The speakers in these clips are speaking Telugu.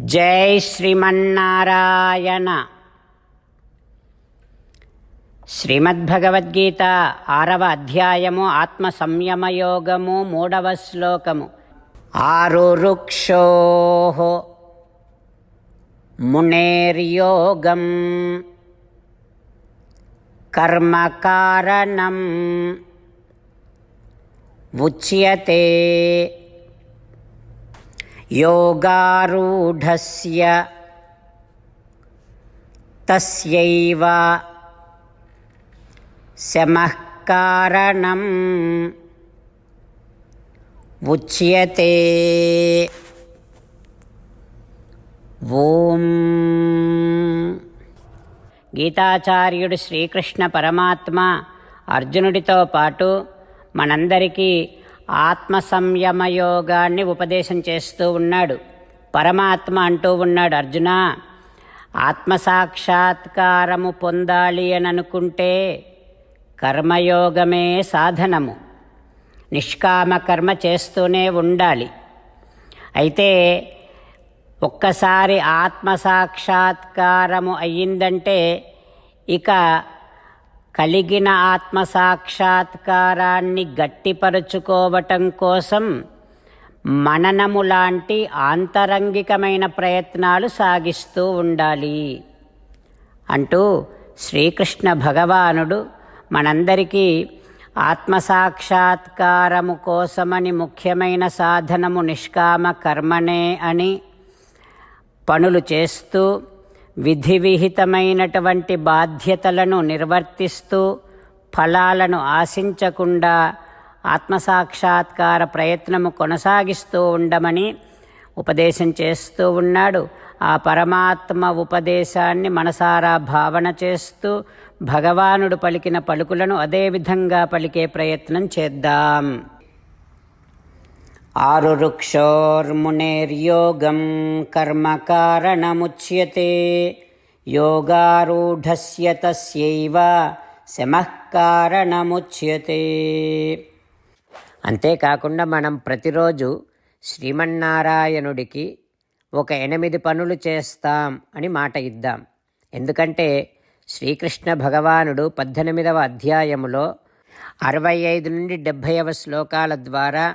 జై శ్రీమన్నారాయణ. శ్రీమద్భగవద్గీత ఆరవ అధ్యాయము ఆత్మ సంయమయోగము మూడవ శ్లోకము. ఆరు రుక్షో మునేర్యోగం కర్మకారణం ఉచ్యతే योगारूढस्य तस्यैव शमः कारणम् उच्यते ఓం గీతాచార్యుడు శ్రీకృష్ణ పరమాత్మ అర్జునుడితో పాటు మనందరికీ ఆత్మ సంయమ యోగాన్ని ఉపదేశం చేస్తూ ఉన్నాడు. పరమాత్మ అంటూ ఉన్నాడు అర్జున. ఆత్మ సాక్షాత్కారము పొందాలి అని అనుకుంటే కర్మయోగమే సాధనము. నిష్కామ కర్మ చేస్తూనే ఉండాలి. అయితే ఒక్కసారి ఆత్మ సాక్షాత్కారము అయ్యిందంటే ఇక కలిగిన ఆత్మ సాక్షాత్కారాన్ని గట్టిపరుచుకోవటం కోసం మననము లాంటి ఆంతరంగికమైన ప్రయత్నాలు సాగిస్తూ ఉండాలి. అంటూ శ్రీకృష్ణ భగవానుడు మనందరికీ ఆత్మసాక్షాత్కారము కోసమని ముఖ్యమైన సాధనము నిష్కామ కర్మనే అని పనులు చేస్తూ విధి విహితమైనటువంటి బాధ్యతలను నిర్వర్తిస్తూ ఫలాలను ఆశించకుండా ఆత్మసాక్షాత్కార ప్రయత్నము కొనసాగిస్తూ ఉండమని ఉపదేశం చేస్తూ ఉన్నాడు. ఆ పరమాత్మ ఉపదేశాన్ని మనసారా భావన చేస్తూ భగవానుడు పలికిన పలుకులను అదేవిధంగా పలికే ప్రయత్నం చేద్దాం. ఆరురుక్షోర్మునేర్యోగం కర్మకారణముచ్యతే యోగారూఢస్య తస్యైవ శమః కారణముచ్యతే అంతేకాకుండా మనం ప్రతిరోజు శ్రీమన్నారాయణుడికి ఒక ఎనిమిది పనులు చేస్తాం అని మాట ఇద్దాం. ఎందుకంటే శ్రీకృష్ణ భగవానుడు పద్దెనిమిదవ అధ్యాయములో అరవై ఐదు నుండి డెబ్భైవ శ్లోకాల ద్వారా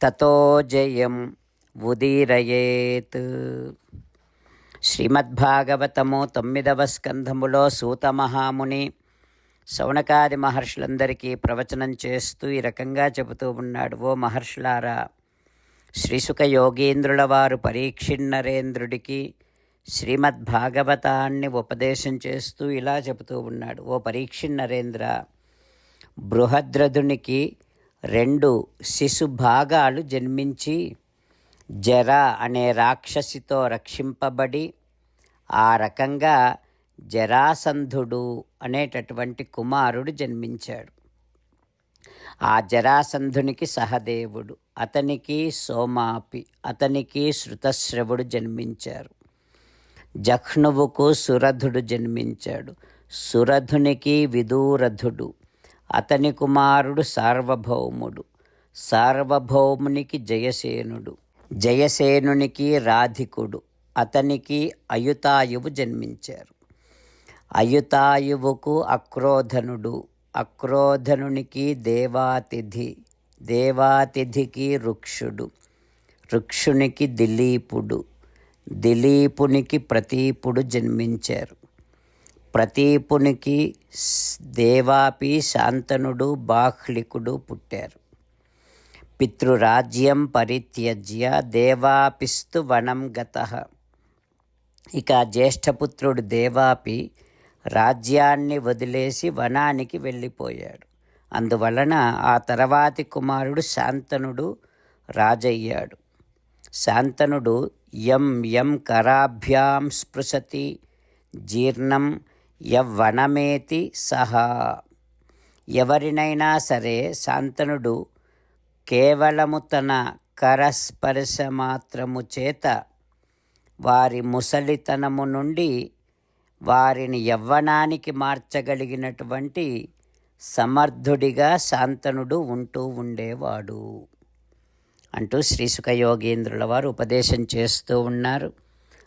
తతో జయం ఉదీరయేత్. శ్రీమద్భాగవతము తొమ్మిదవ స్కంధములో సూత మహాముని శౌనకాది మహర్షులందరికీ ప్రవచనం చేస్తూ ఈ రకంగా చెబుతూ ఉన్నాడు ఓ మహర్షులారా శ్రీసుక యోగీంద్రుల వారు పరీక్షిన్నరేంద్రుడికి శ్రీమద్భాగవతాన్ని ఉపదేశం చేస్తూ ఇలా చెబుతూ ఉన్నాడు ఓ పరీక్షిన్నరేంద్ర బృహద్రథునికి రెండు శిశు భాగాలు జన్మించి జర అనే రాక్షసితో రక్షింపబడి ఆ రకంగా జరాసంధుడు అనేటటువంటి కుమారుడు జన్మించాడు. ఆ జరాసంధునికి సహదేవుడు అతనికి సోమాపి అతనికి శృతశ్రవుడు జన్మించారు. జఖ్నువుకు సురధుడు జన్మించాడు. సురధునికి విదూరధుడు. అతని కుమారుడు సార్వభౌముడు సార్వభౌమునికి జయసేనుడు జయసేనునికి రాధికుడు అతనికి అయుతాయువు జన్మించారు. అయుతాయువుకు అక్రోధనుడు అక్రోధనునికి దేవాతిథి దేవాతిథికి రుక్షుడు రుక్షునికి దిలీపుడు దిలీపునికి ప్రతీపుడు జన్మించారు. ప్రతీపునికి దేవాపి శాంతనుడు బాహ్లికుడు పుట్టారు. పితృరాజ్యం పరిత్యజ్య దేవాపిస్తు వనం గత. ఇక జ్యేష్ఠపుత్రుడు దేవాపి రాజ్యాన్ని వదిలేసి వనానికి వెళ్ళిపోయాడు. అందువలన ఆ తర్వాతి కుమారుడు శాంతనుడు రాజయ్యాడు. శాంతనుడు యం యం కరాభ్యాం స్పృశతి జీర్ణం యవ్వనమేతి సహా. ఎవరినైనా సరే శాంతనుడు కేవలము తన కరస్పర్శ మాత్రము చేత వారి ముసలితనము నుండి వారిని యవ్వనానికి మార్చగలిగినటువంటి సమర్థుడిగా శాంతనుడు ఉంటూ ఉండేవాడు. అంటూ శ్రీసుఖ యోగేంద్రుల వారు ఉపదేశం చేస్తూ ఉన్నారు.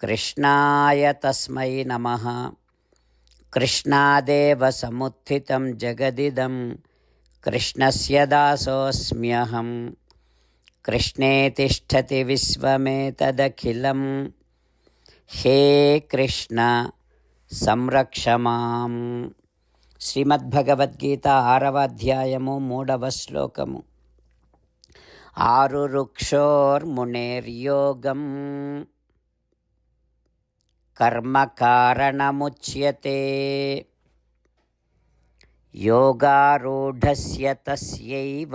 కృష్ణాయ తస్మై నమ कृष्णादेव समुत्थितं जगदिदं कृष्णस्य दासोऽस्म्यहं कृष्णे तिष्ठति विश्वमेतदखिलं हे कृष्ण సంరక్ష మాం శ్రీమద్భగవద్గీత ఆరవ అధ్యాయము మూడవ శ్లోకము ఆరు రుక్షోర్మునేర్యోగం कर्म योगारूढस्य तस्यैव।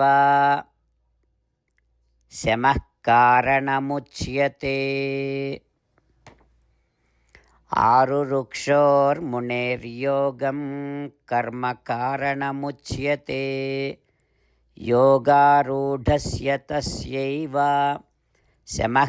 शमः कारणमुच्यते। आरुरुक्षोर्मुनेर्योगं कर्मकारणमुच्यते। योगारूढस्य तस्यैव। शमः